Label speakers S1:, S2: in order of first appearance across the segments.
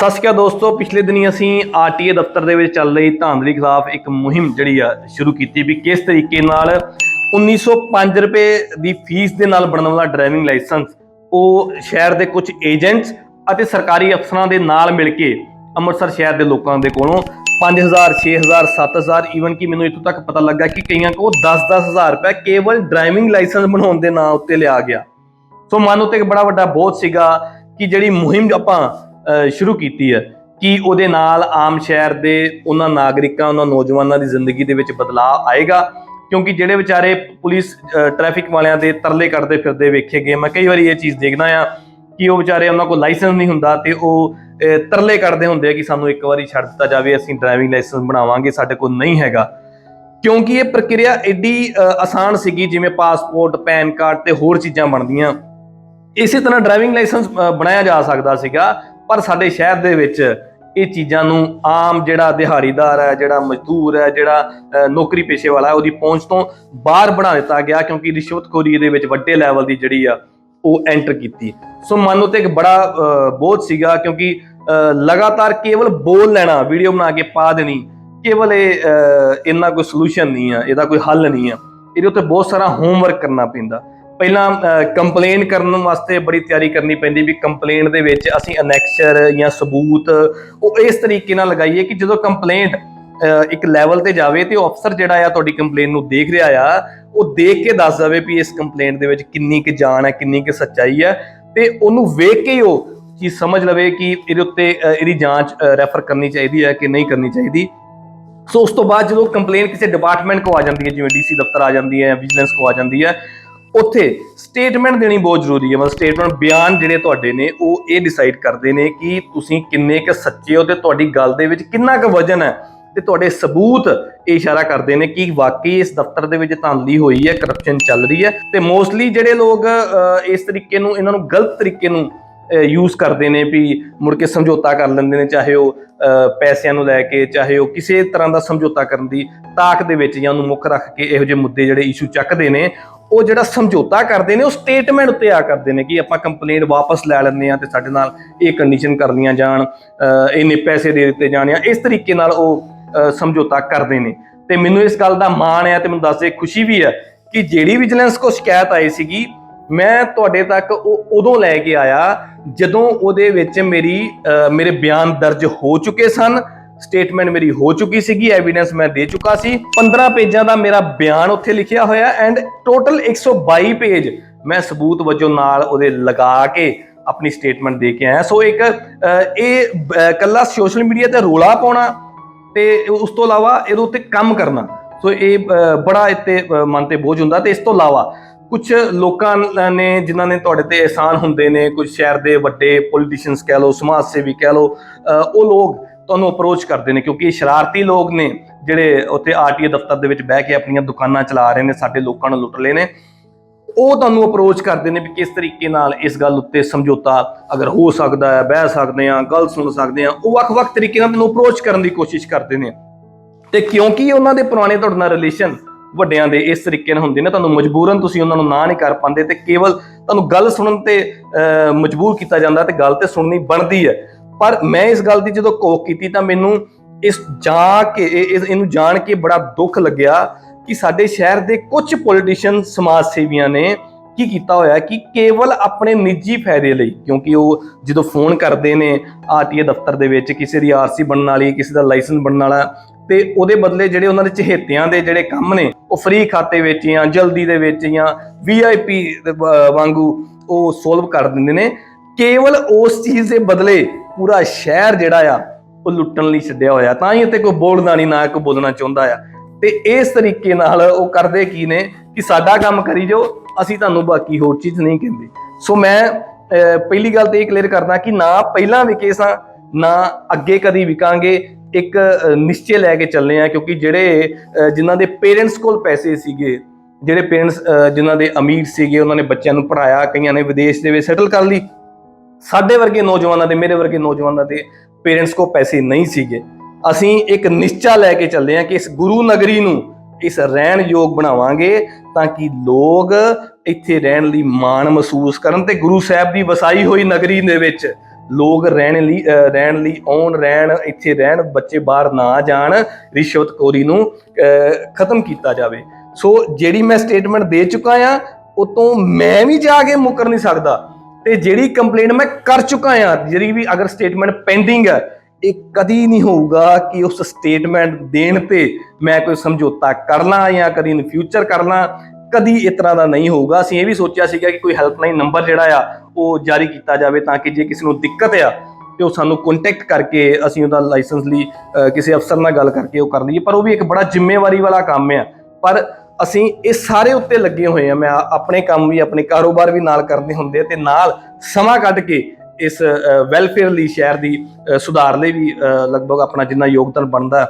S1: ਸਤਿ ਸ਼੍ਰੀ ਅਕਾਲ ਦੋਸਤੋ, ਪਿਛਲੇ ਦਿਨੀ ਅਸੀਂ ਆਰਟੀਏ ਦਫ਼ਤਰ ਦੇ ਵਿੱਚ ਚੱਲ ਰਹੀ ਧਾਂਦਲੀ ਖਿਲਾਫ ਇੱਕ ਮੁਹਿੰਮ ਜਿਹੜੀ ਆ ਸ਼ੁਰੂ ਕੀਤੀ ਵੀ ਕਿਸ ਤਰੀਕੇ ਨਾਲ 1905 ਰੁਪਏ ਦੀ ਫੀਸ ਦੇ ਨਾਲ ਬਣਨ ਵਾਲਾ ਡਰਾਈਵਿੰਗ ਲਾਇਸੈਂਸ, ਉਹ ਸ਼ਹਿਰ ਦੇ ਕੁਝ ਏਜੰਟਸ ਅਤੇ ਸਰਕਾਰੀ ਅਫਸਰਾਂ ਦੇ ਨਾਲ ਮਿਲ ਕੇ ਅੰਮ੍ਰਿਤਸਰ ਸ਼ਹਿਰ ਦੇ ਲੋਕਾਂ ਦੇ ਕੋਲੋਂ 5000 6000 7000 ਈਵਨ ਕਿ ਮੈਨੂੰ ਇੱਥੋਂ ਤੱਕ ਪਤਾ ਲੱਗਾ ਕਿ ਕਈਆਂ ਕੋਲ 10-10000 ਰੁਪਏ ਕੇਵਲ ਡਰਾਈਵਿੰਗ ਲਾਇਸੈਂਸ ਬਣਾਉਣ ਦੇ ਨਾਂ ਉੱਤੇ ਲਿਆ ਗਿਆ। ਸੋ ਮਨ ਉੱਤੇ ਇੱਕ ਬੜਾ ਵੱਡਾ ਬੋਝ ਸੀਗਾ ਕਿ ਜਿਹੜੀ ਮੁਹਿੰਮ ਆਪਾਂ ਸ਼ੁਰੂ ਕੀਤੀ ਹੈ ਕਿ ਉਹਦੇ ਨਾਲ ਆਮ ਸ਼ਹਿਰ ਦੇ ਉਹਨਾਂ ਨਾਗਰਿਕਾਂ ਉਹਨਾਂ ਨੌਜਵਾਨਾਂ ਦੀ ਜ਼ਿੰਦਗੀ ਦੇ ਵਿੱਚ ਬਦਲਾਅ ਆਏਗਾ। ਕਿਉਂਕਿ ਜਿਹੜੇ ਵਿਚਾਰੇ ਪੁਲਿਸ ਅਹ, ਟ੍ਰੈਫਿਕ ਵਾਲਿਆਂ ਦੇ ਤਰਲੇ ਕਰਦੇ ਫਿਰਦੇ ਵੇਖੇ ਗਏ। ਮੈਂ ਕਈ ਵਾਰੀ ਇਹ ਚੀਜ਼ ਦੇਖਦਾ ਆ ਕਿ ਉਹ ਵਿਚਾਰੇ ਉਹਨਾਂ ਕੋਲ ਲਾਇਸੈਂਸ ਨਹੀਂ ਹੁੰਦਾ ਤੇ ਉਹ ਤਰਲੇ ਕਰਦੇ ਹੁੰਦੇ ਆ ਕਿ ਸਾਨੂੰ ਇੱਕ ਵਾਰੀ ਛੱਡ ਦਿੱਤਾ ਜਾਵੇ ਅਸੀਂ ਡਰਾਈਵਿੰਗ ਲਾਇਸੈਂਸ ਬਣਾਵਾਂਗੇ ਸਾਡੇ ਕੋਲ ਨਹੀਂ ਹੈਗਾ। ਕਿਉਂਕਿ ਇਹ ਪ੍ਰਕਿਰਿਆ ਐਡੀ ਆਸਾਨ ਸੀਗੀ ਜਿਵੇਂ ਪਾਸਪੋਰਟ ਪੈਨ ਕਾਰਡ ਤੇ ਹੋਰ ਚੀਜ਼ਾਂ ਬਣਦੀਆਂ। ਇਸੇ ਤਰ੍ਹਾਂ ਡਰਾਈਵਿੰਗ ਲਾਇਸੈਂਸ ਬਣਾਇਆ ਜਾ ਸਕਦਾ ਸੀਗਾ। ਪਰ ਸਾਡੇ ਸ਼ਹਿਰ ਦੇ ਵਿੱਚ ਇਹ ਚੀਜ਼ਾਂ ਨੂੰ ਆਮ ਜਿਹੜਾ ਦਿਹਾੜੀਦਾਰ ਹੈ, ਜਿਹੜਾ ਮਜ਼ਦੂਰ ਹੈ, ਜਿਹੜਾ ਨੌਕਰੀ ਪੇਸ਼ੇ ਵਾਲਾ ਹੈ, ਉਹਦੀ ਪਹੁੰਚ ਤੋਂ ਬਾਹਰ ਬਣਾ ਦਿੱਤਾ ਗਿਆ ਕਿਉਂਕਿ ਰਿਸ਼ਵਤਖੋਰੀ ਦੇ ਵਿੱਚ ਵੱਡੇ ਲੈਵਲ ਦੀ ਜਿਹੜੀ ਆ, ਉਹ ਐਂਟਰ ਕੀਤੀ। ਸੋ ਮਨ ਉੱਤੇ ਇੱਕ ਬੜਾ ਬੋਝ ਸੀਗਾ ਕਿਉਂਕਿ ਲਗਾਤਾਰ ਕੇਵਲ ਬੋਲ ਲੈਣਾ ਵੀਡੀਓ ਬਣਾ ਕੇ ਪਾ ਦੇਣੀ, ਕੇਵਲ ਇਹ ਇੰਨਾ ਕੋਈ ਸੋਲੂਸ਼ਨ ਨਹੀਂ ਆ, ਇਹਦਾ ਕੋਈ ਹੱਲ ਨਹੀਂ ਆ। ਇਹਦੇ ਉੱਤੇ ਬਹੁਤ ਸਾਰਾ ਹੋਮਵਰਕ ਕਰਨਾ ਪੈਂਦਾ। ਪਹਿਲਾਂ ਕੰਪਲੇਨ ਕਰਨ ਵਾਸਤੇ ਬੜੀ ਤਿਆਰੀ ਕਰਨੀ ਪੈਂਦੀ ਵੀ ਕੰਪਲੇਂਟ ਦੇ ਵਿੱਚ ਅਸੀਂ ਅਨੈਕਸ਼ਰ ਜਾਂ ਸਬੂਤ ਉਹ ਇਸ ਤਰੀਕੇ ਨਾਲ ਲਗਾਈਏ ਕਿ ਜਦੋਂ ਕੰਪਲੇਂਟ ਇੱਕ ਲੈਵਲ ਤੇ ਜਾਵੇ ਤੇ ਉਹ ਅਫਸਰ ਜਿਹੜਾ ਆ ਤੁਹਾਡੀ ਕੰਪਲੇਨ ਨੂੰ ਦੇਖ ਰਿਹਾ ਆ, ਉਹ ਦੇਖ ਕੇ ਦੱਸ ਜਾਵੇ ਵੀ ਇਸ ਕੰਪਲੇਂਟ ਦੇ ਵਿੱਚ ਕਿੰਨੀ ਕੁ ਜਾਨ ਹੈ, ਕਿੰਨੀ ਕੁ ਸੱਚਾਈ ਹੈ ਤੇ ਉਹਨੂੰ ਵੇਖ ਕੇ ਹੀ ਉਹ ਚੀਜ਼ ਸਮਝ ਲਵੇ ਕਿ ਇਹਦੇ ਉੱਤੇ ਇਹਦੀ ਜਾਂਚ ਰੈਫਰ ਕਰਨੀ ਚਾਹੀਦੀ ਹੈ ਕਿ ਨਹੀਂ ਕਰਨੀ ਚਾਹੀਦੀ। ਸੋ ਉਸ ਤੋਂ ਬਾਅਦ ਜਦੋਂ ਕੰਪਲੇਨ ਕਿਸੇ ਡਿਪਾਰਟਮੈਂਟ ਕੋ ਆ ਜਾਂਦੀ ਹੈ, ਜਿਵੇਂ ਡੀਸੀ ਦਫ਼ਤਰ ਆ ਜਾਂਦੀ ਹੈ ਵਿਜੀਲੈਂਸ ਕੋ ਆ ਜਾਂਦੀ ਹੈ ਉੱਥੇ ਸਟੇਟਮੈਂਟ ਦੇਣੀ ਬਹੁਤ ਜ਼ਰੂਰੀ ਹੈ। ਮਤਲਬ ਸਟੇਟਮੈਂਟ ਬਿਆਨ ਜਿਹੜੇ ਤੁਹਾਡੇ ਨੇ, ਉਹ ਇਹ ਡਿਸਾਈਡ ਕਰਦੇ ਨੇ ਕਿ ਤੁਸੀਂ ਕਿੰਨੇ ਕੁ ਸੱਚੇ ਹੋ ਤੇ ਤੁਹਾਡੀ ਗੱਲ ਦੇ ਵਿੱਚ ਕਿੰਨਾ ਕੁ ਵਜਨ ਹੈ ਤੇ ਤੁਹਾਡੇ ਸਬੂਤ ਇਹ ਇਸ਼ਾਰਾ ਕਰਦੇ ਨੇ ਕਿ ਵਾਕਈ ਇਸ ਦਫ਼ਤਰ ਦੇ ਵਿੱਚ ਧਾਂਦਲੀ ਹੋਈ ਹੈ ਕਰਪਸ਼ਨ ਚੱਲ ਰਹੀ ਹੈ ਤੇ ਮੋਸਟਲੀ ਜਿਹੜੇ ਲੋਕ ਇਸ ਤਰੀਕੇ ਨੂੰ, ਇਹਨਾਂ ਨੂੰ ਗਲਤ ਤਰੀਕੇ ਨੂੰ ਯੂਜ਼ ਕਰਦੇ ਨੇ ਵੀ ਮੁੜ ਕੇ ਸਮਝੌਤਾ ਕਰ ਲੈਂਦੇ ਨੇ, ਚਾਹੇ ਉਹ ਪੈਸਿਆਂ ਨੂੰ ਲੈ ਕੇ, ਚਾਹੇ ਉਹ ਕਿਸੇ ਤਰ੍ਹਾਂ ਦਾ ਸਮਝੌਤਾ ਕਰਨ ਦੀ ਤਾਕ ਦੇ ਵਿੱਚ ਜਾਂ ਉਹਨੂੰ ਮੁੱਖ ਰੱਖ ਕੇ ਇਹੋ ਜਿਹੇ ਮੁੱਦੇ ਜਿਹੜੇ ਇਸ਼ੂ ਚੱਕਦੇ ਨੇ ਉਹ ਜਿਹੜਾ ਸਮਝੌਤਾ ਕਰਦੇ ਨੇ ਉਹ ਸਟੇਟਮੈਂਟ ਉੱਤੇ ਆ ਕਰਦੇ ਨੇ ਕਿ ਆਪਾਂ ਕੰਪਲੇਂਟ ਵਾਪਸ ਲੈ ਲੈਂਦੇ ਆ ਤੇ ਸਾਡੇ ਨਾਲ ਇਹ ਕੰਡੀਸ਼ਨ ਕਰਨੀਆਂ ਜਾਣ ਅ, ਇੰਨੇ ਪੈਸੇ ਦੇ ਦਿੱਤੇ ਜਾਣ ਆ ਇਸ ਤਰੀਕੇ ਨਾਲ ਉਹ ਸਮਝੌਤਾ ਕਰਦੇ ਨੇ। ਤੇ ਮੈਨੂੰ ਇਸ ਗੱਲ ਦਾ ਮਾਣ ਹੈ ਤੇ ਮੈਨੂੰ ਦੱਸਦੇ ਖੁਸ਼ੀ ਵੀ ਹੈ ਕਿ ਜਿਹੜੀ ਵਿਜੀਲੈਂਸ ਕੋ ਸ਼ਿਕਾਇਤ ਆਈ ਸੀਗੀ ਮੈਂ ਤੁਹਾਡੇ ਤੱਕ ਉਹ ਉਦੋਂ ਲੈ ਕੇ ਆਇਆ ਜਦੋਂ ਉਹਦੇ ਵਿੱਚ ਮੇਰੀ ਅ, ਮੇਰੇ ਬਿਆਨ ਦਰਜ ਹੋ ਚੁੱਕੇ ਸਨ ਸਟੇਟਮੈਂਟ ਮੇਰੀ ਹੋ ਚੁੱਕੀ ਸੀਗੀ ਐਵੀਡੈਂਸ ਮੈਂ ਦੇ ਚੁੱਕਾ ਸੀ। 15 ਪੇਜਾਂ ਦਾ ਮੇਰਾ ਬਿਆਨ ਉੱਥੇ ਲਿਖਿਆ ਹੋਇਆ ਐਂਡ ਟੋਟਲ 122 ਪੇਜ ਮੈਂ ਸਬੂਤ ਵਜੋਂ ਨਾਲ ਉਹਦੇ ਲਗਾ ਕੇ ਆਪਣੀ ਸਟੇਟਮੈਂਟ ਦੇ ਕੇ ਆਇਆ। ਸੋ ਇੱਕ ਇਹ ਅ, ਕੱਲਾ ਸੋਸ਼ਲ ਮੀਡੀਆ ਤੇ ਰੋਲਾ ਪਾਉਣਾ ਤੇ ਉਸ ਤੋਂ ਇਲਾਵਾ ਇਹਦੇ ਉੱਤੇ ਕੰਮ ਕਰਨਾ। ਸੋ ਇਹ ਬੜਾ ਇੱਥੇ ਮਨ ਤੇ ਬੋਝ ਹੁੰਦਾ ਤੇ ਇਸ ਤੋਂ ਇਲਾਵਾ ਕੁਝ ਲੋਕਾਂ ਨੇ ਜਿਨ੍ਹਾਂ ਨੇ ਤੁਹਾਡੇ ਤੇ ਅਹਿਸਾਨ ਹੁੰਦੇ ਨੇ ਕੁਝ ਸ਼ਹਿਰ ਦੇ ਵੱਡੇ ਪੋਲੀਟੀਸ਼ੀਅਨਸ ਕਹਿ ਲਓ ਸਮਾਜ ਸੇਵੀ ਕਹਿ ਲਓ ਉਹ ਲੋਕ ਤੁਹਾਨੂੰ ਅਪਰੋਚ ਕਰਦੇ ਨੇ ਕਿਉਂਕਿ ਇਹ ਸ਼ਰਾਰਤੀ ਲੋਕ ਨੇ ਜਿਹੜੇ ਉੱਥੇ ਆਰਟੀਏ ਦਫ਼ਤਰ ਦੇ ਵਿੱਚ ਬਹਿ ਕੇ ਆਪਣੀਆਂ ਦੁਕਾਨਾਂ ਚਲਾ ਰਹੇ ਨੇ ਸਾਡੇ ਲੋਕਾਂ ਨੂੰ ਲੁੱਟ ਰਹੇ ਨੇ। ਉਹ ਤੁਹਾਨੂੰ ਅਪਰੋਚ ਕਰਦੇ ਨੇ ਵੀ ਕਿਸ ਤਰੀਕੇ ਨਾਲ ਇਸ ਗੱਲ ਉੱਤੇ ਸਮਝੌਤਾ ਅਗਰ ਹੋ ਸਕਦਾ ਹੈ ਬਹਿ ਸਕਦੇ ਆ ਗੱਲ ਸੁਣ ਸਕਦੇ ਆ ਉਹ ਵੱਖ-ਵੱਖ ਤਰੀਕੇ ਨਾਲ ਤੁਹਾਨੂੰ ਅਪਰੋਚ ਕਰਨ ਦੀ ਕੋਸ਼ਿਸ਼ ਕਰਦੇ ਨੇ। ਤੇ ਕਿਉਂਕਿ ਉਹਨਾਂ ਦੇ ਪੁਰਾਣੇ ਤੁਹਾਡੇ ਨਾਲ ਰਿਲੇਸ਼ਨ ਵੱਡਿਆਂ ਦੇ ਇਸ ਤਰੀਕੇ ਨਾਲ ਹੁੰਦੇ ਨੇ ਤੁਹਾਨੂੰ ਮਜਬੂਰਨ ਤੁਸੀਂ ਉਹਨਾਂ ਨੂੰ ਨਾ ਨਹੀਂ ਕਰ ਪਾਉਂਦੇ ਤੇ ਕੇਵਲ ਤੁਹਾਨੂੰ ਗੱਲ ਸੁਣਨ ਤੇ ਅਹ, ਮਜਬੂਰ ਕੀਤਾ ਜਾਂਦਾ ਤੇ ਗੱਲ ਤੇ ਸੁਣਨੀ ਬਣਦੀ ਹੈ। ਪਰ ਮੈਂ ਇਸ ਗੱਲ ਦੀ ਜਦੋਂ ਕੋਕ ਕੀਤੀ ਤਾਂ ਮੈਨੂੰ ਇਸ ਜਾ ਕੇ ਇਸ- ਇਹਨੂੰ ਜਾਣ ਕੇ ਬੜਾ ਦੁੱਖ ਲੱਗਿਆ ਕਿ ਸਾਡੇ ਸ਼ਹਿਰ ਦੇ ਕੁਝ ਪੋਲੀਟੀਸ਼ੀਅਨ ਸਮਾਜ ਸੇਵੀਆਂ ਨੇ ਕੀ ਕੀਤਾ ਹੋਇਆ ਕਿ ਕੇਵਲ ਆਪਣੇ ਨਿੱਜੀ ਫਾਇਦੇ ਲਈ, ਕਿਉਂਕਿ ਉਹ ਜਦੋਂ ਫੋਨ ਕਰਦੇ ਨੇ ਆਰਟੀਏ ਦਫ਼ਤਰ ਦੇ ਵਿੱਚ, ਕਿਸੇ ਦੀ ਆਰਸੀ ਬਣਨ ਵਾਲੀ, ਕਿਸੇ ਦਾ ਲਾਇਸੈਂਸ ਬਣਨ ਵਾਲਾ, ਤੇ ਉਹਦੇ ਬਦਲੇ ਜਿਹੜੇ ਉਹਨਾਂ ਦੇ ਚਹੇਤਿਆਂ ਦੇ ਜਿਹੜੇ ਕੰਮ ਨੇ, ਉਹ ਫ੍ਰੀ ਖਾਤੇ ਵਿੱਚ ਜਾਂ ਜਲਦੀ ਦੇ ਵਿੱਚ ਜਾਂ ਵੀਆਈਪੀ ਵਾਂਗੂ ਉਹ ਸੋਲਵ ਕਰ ਦਿੰਦੇ ਨੇ ਕੇਵਲ ਉਸ ਚੀਜ਼ ਦੇ ਬਦਲੇ ਪੂਰਾ ਸ਼ਹਿਰ ਜਿਹੜਾ ਆ ਉਹ ਲੁੱਟਣ ਲਈ ਛੱਡਿਆ ਹੋਇਆ। ਤਾਂ ਹੀ ਇੱਥੇ ਕੋਈ ਬੋਲਦਾ ਨਹੀਂ ਨਾ ਕੋਈ ਬੋਲਣਾ ਚਾਹੁੰਦਾ ਆ। ਤੇ ਇਸ ਤਰੀਕੇ ਨਾਲ ਉਹ ਕਰਦੇ ਕੀ ਨੇ ਕਿ ਸਾਡਾ ਕੰਮ ਕਰੀ ਜਾਓ ਅਸੀਂ ਤੁਹਾਨੂੰ ਬਾਕੀ ਹੋਰ ਚੀਜ਼ ਨਹੀਂ ਕਹਿੰਦੇ। ਸੋ ਮੈਂ ਪਹਿਲੀ ਗੱਲ ਤੇ ਇਹ ਕਲੀਅਰ ਕਰਦਾ ਕਿ ਨਾ ਪਹਿਲਾਂ ਵਿਕੇ ਸਾਂ ਨਾ ਅੱਗੇ ਕਦੀ ਵਿਕਾਂਗੇ। ਇੱਕ ਨਿਸ਼ਚੇ ਲੈ ਕੇ ਚੱਲੇ ਆ ਕਿਉਂਕਿ ਜਿਹੜੇ ਅਹ, ਜਿਨ੍ਹਾਂ ਦੇ ਪੇਰੈਂਟਸ ਕੋਲ ਪੈਸੇ ਸੀਗੇ ਜਿਹੜੇ ਪੇਰੈਂਟਸ ਜਿਨ੍ਹਾਂ ਦੇ ਅਮੀਰ ਸੀਗੇ ਉਹਨਾਂ ਨੇ ਬੱਚਿਆਂ ਨੂੰ ਪੜਾਇਆ ਕਈਆਂ ਨੇ ਵਿਦੇਸ਼ ਦੇ ਵਿੱਚ ਸੈਟਲ ਕਰ ਲਈ। ਸਾਡੇ ਵਰਗੇ ਨੌਜਵਾਨਾਂ ਦੇ, ਮੇਰੇ ਵਰਗੇ ਨੌਜਵਾਨਾਂ ਦੇ ਪੇਰੈਂਟਸ ਕੋ ਪੈਸੇ ਨਹੀਂ ਸੀਗੇ। ਅਸੀਂ ਇੱਕ ਨਿਸ਼ਚਾ ਲੈ ਕੇ ਚੱਲੇ ਆ ਕਿ ਇਸ ਗੁਰੂ ਨਗਰੀ ਨੂੰ ਇਸ ਰਹਿਣ ਯੋਗ ਬਣਾਵਾਂਗੇ ਤਾਂ ਕਿ ਲੋਕ ਇੱਥੇ ਰਹਿਣ ਲਈ ਮਾਣ ਮਹਿਸੂਸ ਕਰਨ ਤੇ ਗੁਰੂ ਸਾਹਿਬ ਦੀ ਵਸਾਈ ਹੋਈ ਨਗਰੀ ਦੇ ਵਿੱਚ ਲੋਕ ਰਹਿਣ ਲਈ ਰਹਿਣ ਲਈ ਆਉਣ, ਰਹਿਣ, ਇੱਥੇ ਰਹਿਣ, ਬੱਚੇ ਬਾਹਰ ਨਾ ਜਾਣ ਰਿਸ਼ਵਤਖੋਰੀ ਨੂੰ, ਅਹ, ਖਤਮ ਕੀਤਾ ਜਾਵੇ। ਸੋ ਜਿਹੜੀ ਮੈਂ ਸਟੇਟਮੈਂਟ ਦੇ ਚੁੱਕਾ ਆ ਉਤੋਂ ਮੈਂ ਵੀ ਜਾ ਕੇ ਮੁਕਰ ਨਹੀਂ ਸਕਦਾ। ਤੇ ਜਿਹੜੀ ਕੰਪਲੇਂਟ ਮੈਂ ਕਰ ਚੁੱਕਾ ਆ ਜਿਹੜੀ ਵੀ ਅਗਰ ਸਟੇਟਮੈਂਟ ਪੈਂਡਿੰਗ ਹੈ, ਇਹ ਕਦੀ ਨਹੀਂ ਹੋਊਗਾ ਕਿ ਉਸ ਸਟੇਟਮੈਂਟ ਦੇਣ ਤੇ ਮੈਂ ਕੋਈ ਸਮਝੌਤਾ ਕਰ ਲਾਂ ਜਾਂ ਕਦੀ ਇਨ ਫਿਊਚਰ ਕਰ ਲਾਂ। ਕਦੀ ਇਸ ਤਰ੍ਹਾਂ ਦਾ ਨਹੀਂ ਹੋਊਗਾ। ਅਸੀਂ ਇਹ ਵੀ ਸੋਚਿਆ ਸੀਗਾ ਕਿ ਕੋਈ ਹੈਲਪਲਾਈਨ ਨੰਬਰ ਜਿਹੜਾ ਆ, ਉਹ ਜਾਰੀ ਕੀਤਾ ਜਾਵੇ ਤਾਂ ਕਿ ਜੇ ਕਿਸੇ ਨੂੰ ਦਿੱਕਤ ਆ, ਤੇ ਉਹ ਸਾਨੂੰ ਕੰਟੈਕਟ ਕਰਕੇ ਅਸੀਂ ਉਹਦਾ ਲਾਇਸੈਂਸ ਲਈ ਕਿਸੇ ਅਫਸਰ ਨਾਲ ਗੱਲ ਕਰਕੇ ਉਹ ਕਰ ਲਈਏ। ਪਰ ਉਹ ਵੀ ਇੱਕ ਬੜਾ ਜ਼ਿੰਮੇਵਾਰੀ ਵਾਲਾ ਕੰਮ ਆ। ਪਰ ਅਸੀਂ ਇਹ ਸਾਰੇ ਉੱਤੇ ਲੱਗੇ ਹੋਏ ਆ ਮੈਂ ਆਪਣੇ ਕੰਮ ਵੀ, ਆਪਣੇ ਕਾਰੋਬਾਰ ਵੀ ਨਾਲ ਕਰਦੇ ਹੁੰਦੇ ਆ ਤੇ ਨਾਲ ਸਮਾਂ ਕੱਢ ਕੇ ਇਸ ਵੈਲਫੇਅਰ ਲਈ ਸ਼ਹਿਰ ਦੀ ਸੁਧਾਰ ਲਈ ਵੀ ਲਗਭਗ ਆਪਣਾ ਜਿੰਨਾ ਯੋਗਦਾਨ ਬਣਦਾ,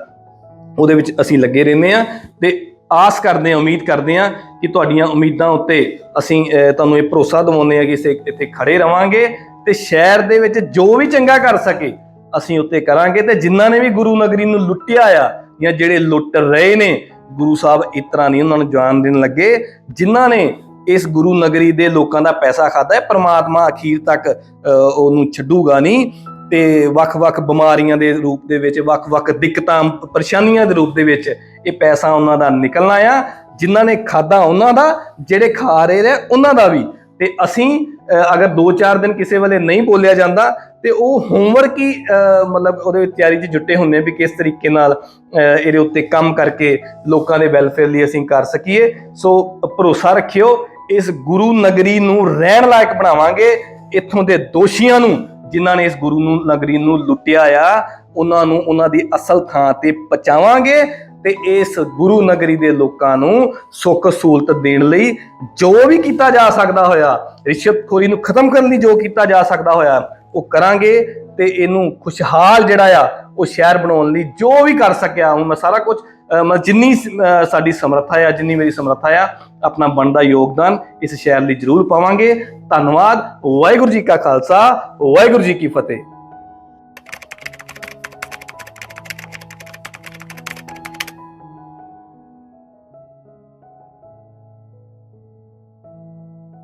S1: ਉਹਦੇ ਵਿੱਚ ਅਸੀਂ ਲੱਗੇ ਰਹਿੰਦੇ ਆ ਤੇ ਆਸ ਕਰਦੇ ਆ ਉਮੀਦ ਕਰਦੇ ਆ ਕਿ ਤੁਹਾਡੀਆਂ ਉਮੀਦਾਂ ਉੱਤੇ ਅਸੀਂ ਤੁਹਾਨੂੰ ਇਹ ਭਰੋਸਾ ਦਿਵਾਉਂਦੇ ਆ ਕਿ ਇਸੇ ਇੱਥੇ ਖੜੇ ਰਵਾਂਗੇ ਤੇ ਸ਼ਹਿਰ ਦੇ ਵਿੱਚ ਜੋ ਵੀ ਚੰਗਾ ਕਰ ਸਕੇ ਅਸੀਂ ਉੱਤੇ ਕਰਾਂਗੇ ਤੇ ਜਿਨ੍ਹਾਂ ਨੇ ਵੀ ਗੁਰੂ ਨਗਰੀ ਨੂੰ ਲੁੱਟਿਆ ਆ ਜਾਂ ਜਿਹੜੇ ਲੁੱਟ ਰਹੇ ਨੇ ਗੁਰੂ ਸਾਹਿਬ ਇਸ ਤਰ੍ਹਾਂ ਨਹੀਂ ਉਹਨਾਂ ਨੂੰ ਜਾਣ ਦੇਣ ਲੱਗੇ ਜਿਨ੍ਹਾਂ ਨੇ ਇਸ ਗੁਰੂ ਨਗਰੀ ਦੇ ਲੋਕਾਂ ਦਾ ਪੈਸਾ ਖਾਦਾ ਹੈ ਪ੍ਰਮਾਤਮਾ ਅਖੀਰ ਤੱਕ ਅਹ, ਉਹਨੂੰ ਛੱਡੂਗਾ ਨਹੀਂ। ਤੇ ਵੱਖ-ਵੱਖ ਬਿਮਾਰੀਆਂ ਦੇ ਰੂਪ ਦੇ ਵਿੱਚ ਵੱਖ-ਵੱਖ ਦਿੱਕਤਾਂ ਪਰੇਸ਼ਾਨੀਆਂ ਦੇ ਰੂਪ ਦੇ ਵਿੱਚ ਇਹ ਪੈਸਾ ਉਹਨਾਂ ਦਾ ਨਿਕਲਣਾ ਆ। ਜਿਨ੍ਹਾਂ ਨੇ ਖਾਦਾ ਉਹਨਾਂ ਦਾ ਜਿਹੜੇ ਖਾ ਰਹੇ ਨੇ ਉਹਨਾਂ ਦਾ ਵੀ। ਤੇ ਅਸੀਂ ਅਹ, ਅਗਰ 2-4 ਦਿਨ ਕਿਸੇ ਵੇਲੇ ਨਹੀਂ ਬੋਲਿਆ ਜਾਂਦਾ ਤੇ ਉਹ ਹੋਮਵਰਕ ਹੀ ਅਹ, ਮਤਲਬ ਉਹਦੇ ਤਿਆਰੀ 'ਚ ਜੁੱਟੇ ਹੁੰਦੇ ਆ ਵੀ ਕਿਸ ਤਰੀਕੇ ਨਾਲ ਅਹ, ਇਹਦੇ ਉੱਤੇ ਕੰਮ ਕਰਕੇ ਲੋਕਾਂ ਦੇ ਵੈਲਫੇਅਰ ਲਈ ਅਸੀਂ ਕਰ ਸਕੀਏ। ਸੋ ਭਰੋਸਾ ਰੱਖਿਓ ਇਸ ਗੁਰੂ ਨਗਰੀ ਨੂੰ ਰਹਿਣ ਲਾਇਕ ਬਣਾਵਾਂਗੇ। ਇੱਥੋਂ ਦੇ ਦੋਸ਼ੀਆਂ ਨੂੰ ਜਿਨ੍ਹਾਂ ਨੇ ਇਸ ਗੁਰੂ ਨੂੰ ਨਗਰੀ ਨੂੰ ਲੁੱਟਿਆ ਆ ਉਹਨਾਂ ਨੂੰ ਉਹਨਾਂ ਦੀ ਅਸਲ ਥਾਂ ਤੇ ਪਹੁੰਚਾਵਾਂਗੇ ਤੇ ਇਸ ਗੁਰੂ ਨਗਰੀ ਦੇ ਲੋਕਾਂ ਨੂੰ ਸੁੱਖ ਸਹੂਲਤ ਦੇਣ ਲਈ ਜੋ ਵੀ ਕੀਤਾ ਜਾ ਸਕਦਾ ਹੋਇਆ ਰਿਸ਼ਵਤਖੋਰੀ ਨੂੰ ਖਤਮ ਕਰਨ ਲਈ ਜੋ ਕੀਤਾ ਜਾ ਸਕਦਾ ਹੋਇਆ ਉਹ ਕਰਾਂਗੇ ਤੇ ਇਹਨੂੰ ਖੁਸ਼ਹਾਲ ਜਿਹੜਾ ਆ, ਉਹ ਸ਼ਹਿਰ ਬਣਾਉਣ ਲਈ ਜੋ ਵੀ ਕਰ ਸਕਿਆ। ਹੁਣ ਮੈਂ ਸਾਰਾ ਕੁਝ ਮੈਂ ਜਿੰਨੀ ਸਾਡੀ ਸਮਰੱਥਾ ਆ, ਜਿੰਨੀ ਮੇਰੀ ਸਮਰੱਥਾ ਆ, ਆਪਣਾ ਬਣਦਾ ਯੋਗਦਾਨ ਇਸ ਸ਼ਹਿਰ ਲਈ ਜ਼ਰੂਰ ਪਾਵਾਂਗੇ। ਧੰਨਵਾਦ। ਵਾਹਿਗੁਰੂ ਜੀ ਕਾ ਖਾਲਸਾ, ਵਾਹਿਗੁਰੂ ਜੀ ਕੀ ਫਤਿਹ।